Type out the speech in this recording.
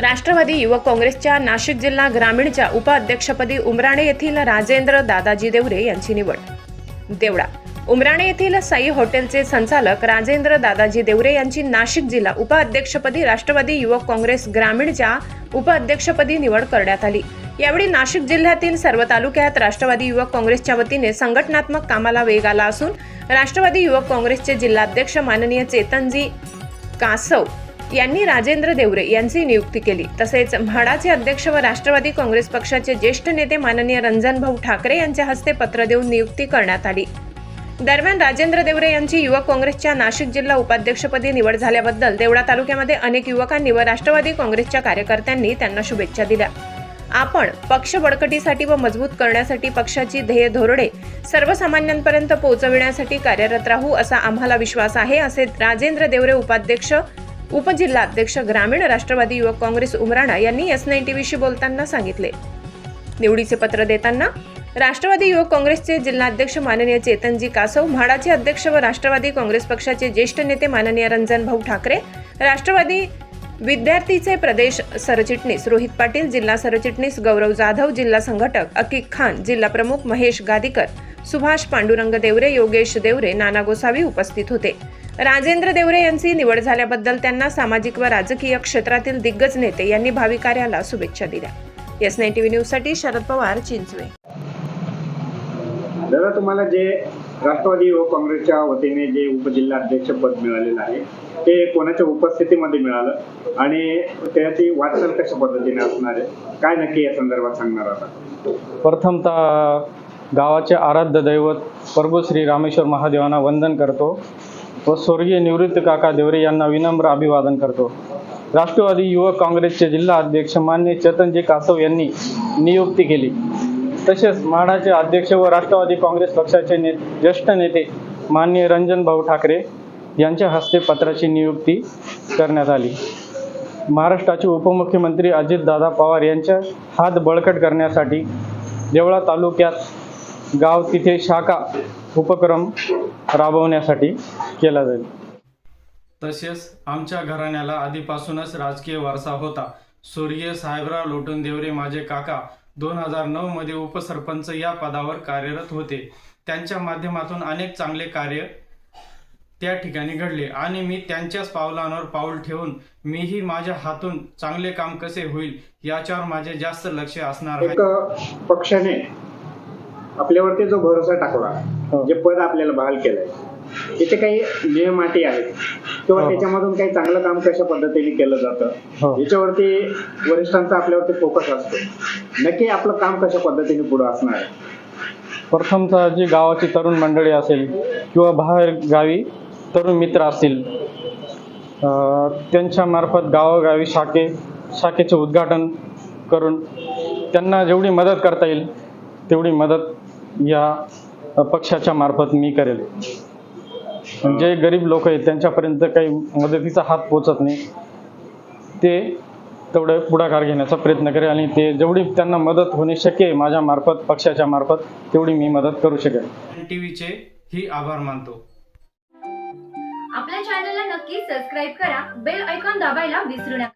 राष्ट्रवादी युवक काँग्रेसच्या नाशिक जिल्हा ग्रामीणच्या उपाध्यक्षपदी उमराणे येथील राजेंद्र दादाजी देवरे यांची निवड. देवळा. उमराणे येथील साई हॉटेलचे संचालक राजेंद्र दादाजी देवरे यांची नाशिक जिल्हा उपाध्यक्षपदी राष्ट्रवादी युवक काँग्रेस ग्रामीणच्या उपाध्यक्षपदी निवड करण्यात आली. यावेळी नाशिक जिल्ह्यातील सर्व तालुक्यात राष्ट्रवादी युवक काँग्रेसच्या वतीने संघटनात्मक कामाला वेग आला असून राष्ट्रवादी युवक काँग्रेसचे जिल्हाध्यक्ष माननीय चेतनजी कासव यांनी राजेंद्र देवरे यांची नियुक्ती केली. तसेच म्हाडाचे अध्यक्ष व राष्ट्रवादी काँग्रेस पक्षाचे ज्येष्ठ नेते माननीय रंजनभाऊ ठाकरे यांच्या हस्ते पत्र देऊन नियुक्ती करण्यात आली. दरम्यान राजेंद्र देवरे यांची युवक काँग्रेसच्या नाशिक जिल्हा उपाध्यक्षपदी निवड झाल्याबद्दल देवळा तालुक्यामध्ये अनेक युवकांनी व राष्ट्रवादी काँग्रेसच्या कार्यकर्त्यांनी त्यांना शुभेच्छा दिल्या. आपण पक्ष बळकटीसाठी व मजबूत करण्यासाठी पक्षाची ध्येय धोरणे सर्वसामान्यांपर्यंत पोहोचविण्यासाठी कार्यरत राहू असा आम्हाला विश्वास आहे असे राजेंद्र देवरे उपाध्यक्ष उपजिल्हाध्यक्ष ग्रामीण राष्ट्रवादी युवक काँग्रेस उमराणा यांनी एस नाईन टीव्हीशी बोलताना सांगितले. निवडीचे पत्र देताना राष्ट्रवादी युवक काँग्रेसचे जिल्हाध्यक्ष माननीय चेतनजी कासव म्हाडाचे अध्यक्ष व राष्ट्रवादी काँग्रेस पक्षाचे ज्येष्ठ नेते माननीय रंजन भाऊ ठाकरे राष्ट्रवादी विद्यार्थीचे प्रदेश सरचिटणीस रोहित पाटील जिल्हा सरचिटणीस गौरव जाधव जिल्हा संघटक अकिक खान जिल्हा प्रमुख महेश गादीकर सुभाष पांडुरंग देवरे योगेश देवरे नाना गोसावी उपस्थित होते. राजेंद्र देवरे यांची निवड झाल्याबद्दल त्यांना सामाजिक व राजकीय क्षेत्रातील दिग्गज नेते यांनी भावी कार्याला शुभेच्छा दिल्या. एस नाईन टीव्ही न्यूजसाठी शरद पवार चिंचवे. दादा तुम्हाला जे राष्ट्रवादी युवक काँग्रेसच्या वतीने जे उपजिल्हाध्यक्ष पद मिळालेलं आहे ते कोणाच्या उपस्थितीमध्ये मिळालं? आणि त्याची वाटचाल कशा पद्धतीने असणार आहे? काय नक्की या संदर्भात सांगणार आता प्रथमतः गावाचे आराध्य दैवत प्रभू श्री रामेश्वर महादेवांना वंदन करतो व स्वर्गीय निवृत्त काका देवरे यांना विनम्र अभिवादन करतो. राष्ट्रवादी युवक काँग्रेसचे जिल्हा अध्यक्ष मान्य चेतनजी कासव यांनी नियुक्ती केली. तसेच म्हाडाचे अध्यक्ष व राष्ट्रवादी काँग्रेस पक्षाचे ने ज्येष्ठ नेते मान्य रंजन भाऊ ठाकरे यांच्या हस्ते पत्राची नियुक्ती करण्यात आली. महाराष्ट्राचे उपमुख्यमंत्री अजितदादा पवार यांच्या हात बळकट करण्यासाठी देवळा तालुक्यात गाव तिथे शाखा उपक्रम राबवण्यासाठी केला जाईल. तसेच आमच्या घराण्याला आधीपासूनच राजकीय वारसा होता. स्वर्गीय साहेबराव लोटून देवरे माझे काका दोन हजार नऊ मध्ये उपसरपंच या पदावर कार्यरत होते. त्यांच्या माध्यमातून अनेक चांगले कार्य त्या ठिकाणी घडले आणि मी त्यांच्याच पावलांवर पाऊल ठेवून मीही माझ्या हातून चांगले काम कसे होईल याच्यावर माझे जास्त लक्ष असणार पक्षाने आपल्यावरती जो भरोसा टाकला हो. जे पद आपल्याला बहाल केलंय त्याचे काही नियम अटी आहेत किंवा हो. त्याच्यामधून काही चांगलं काम कशा पद्धतीने केलं जातं हो. याच्यावरती वरिष्ठांचा आपल्यावरती फोकस असतो नक्की आपलं काम कशा पद्धतीने पुढे असणार आहे प्रथमतः जी गावाची तरुण मंडळी असेल किंवा बाहेर गावी तरुण मित्र असतील त्यांच्या मार्फत गावोगावी शाखे शाखेचे उद्घाटन करून त्यांना जेवढी मदत करता येईल तेवढी मदत या पक्षाच्या मार्फत मी करेल. जे गरीब लोक आहेत त्यांच्यापर्यंत काही मदतीचा हात पोचत नाही ते तेवढं पुढाकार घेण्याचा प्रयत्न करेल आणि ते जेवढी त्यांना मदत होणे शक्य आहे माझ्या मार्फत पक्षाच्या मार्फत तेवढी मी मदत करू शकेल टीव्हीचे ही आभार मानतो. आपल्या चॅनलला नक्की सबस्क्राईब करा बेल ऐकॉन दाबायला विसरू नका.